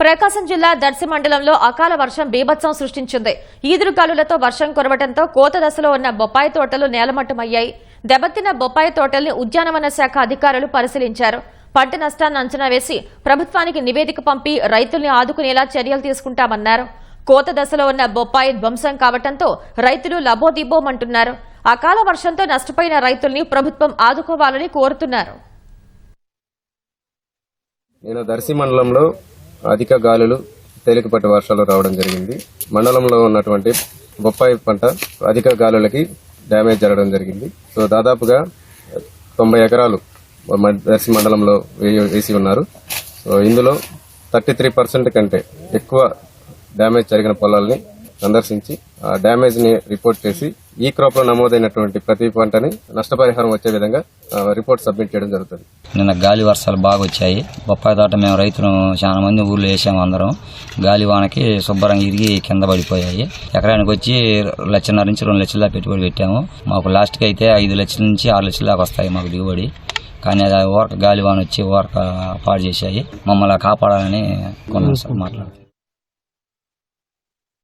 ప్రకాశం జిల్లా దర్శి మండలంలో అకాల వర్షం బీభత్సం సృష్టించింది. ఈదురుగాలులతో వర్షం కురవడంతో కోత దశలో ఉన్న బొప్పాయి తోటలు నేలమట్టమయ్యాయి. దెబ్బతిన్న బొప్పాయి తోటల్ని ఉద్యానవన శాఖ అధికారులు పరిశీలించారు. పంట నష్టాన్ని అంచనా వేసి ప్రభుత్వానికి నివేదిక పంపి రైతుల్ని ఆదుకునేలా చర్యలు తీసుకుంటామన్నారు. కోత దశలో ఉన్న బొప్పాయి ధ్వంసం కావడంతో రైతులు లబోదిబోమంటున్నారు అకాల వర్షంతో నష్టపోయిన రైతుల్ని ప్రభుత్వం ఆదుకోవాలని కోరుతున్నారు. నేను దర్శి మండలంలో అధిక గాలులు తేలికపాటి వర్షాలు రావడం జరిగింది. మండలంలో ఉన్నటువంటి బొప్పాయి పంట అధిక గాలులకి డ్యామేజ్ జరగడం జరిగింది. సో దాదాపుగా తొంభై ఎకరాలు దర్శి మండలంలో వేసి ఉన్నారు. సో ఇందులో థర్టీ త్రీ పర్సెంట్ కంటే ఎక్కువ డ్యామేజ్ జరిగిన పొలాల్ని సందర్శించి డ్యామేజ్ని రిపోర్ట్ చేసి ఈ క్రాప్లో నమోదైనటువంటి ప్రతి పంటని నష్టపరిహారం వచ్చే విధంగా రిపోర్ట్ సబ్మిట్ చేయడం జరుగుతుంది. నిన్న గాలి వర్షాలు బాగా వచ్చాయి. బొప్పాయి తోట మేము రైతులు చాలా మంది ఊళ్ళో వేసాము అందరం. గాలి వానకి శుభ్రంగా ఇరిగి కింద పడిపోయాయి. ఎకరానికి వచ్చి లక్షన్నర నుంచి రెండు లక్షల పెట్టుబడి పెట్టాము. మాకు లాస్ట్కి అయితే ఐదు లక్షల నుంచి ఆరు లక్షల దాకా వస్తాయి మాకు దిగుబడి. కానీ అది ఓరక గాలి వాన వచ్చి ఓరక పాడు చేశాయి. మమ్మల్ని కాపాడాలని కొన్నాం మాట్లాడుతున్నాం.